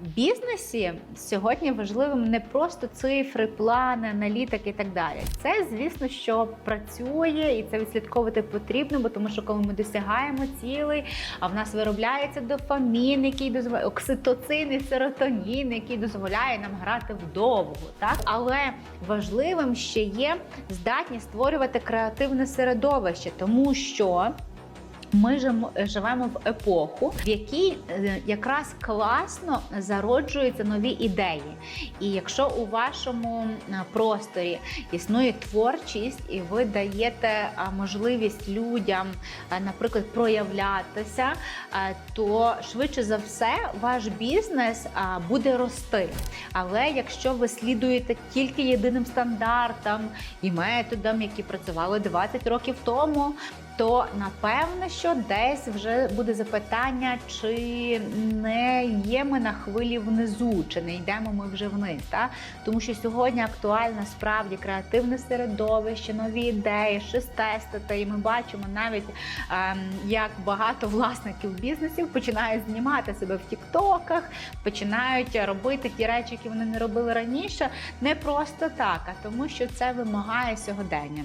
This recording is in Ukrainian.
бізнесі сьогодні важливим не просто цифри, плани, аналітики і так далі. Це, звісно, що працює і це відслідковувати потрібно, бо тому що коли ми досягаємо цілей, а в нас виробляється дофамін, який дозволяє окситоцин і серотонін, який дозволяє нам грати вдовго. Так, але важливим ще є здатність створювати креативне середовище, тому що. Ми жимо- живемо в епоху, в якій е, якраз класно зароджуються нові ідеї. І якщо у вашому е, просторі існує творчість, і ви даєте можливість людям, е, наприклад, проявлятися, е, то швидше за все ваш бізнес буде рости. Але якщо ви слідуєте тільки єдиним стандартам і методам, які працювали 20 років тому, то напевно, що десь вже буде запитання, чи не є ми на хвилі внизу, чи не йдемо ми вже вниз. Та? Тому що сьогодні актуальне справді креативне середовище, нові ідеї, щось тестити. І ми бачимо навіть ем, як багато власників бізнесів починають знімати себе в тіктоках, починають робити ті речі, які вони не робили раніше, не просто так, а тому, що це вимагає сьогодення.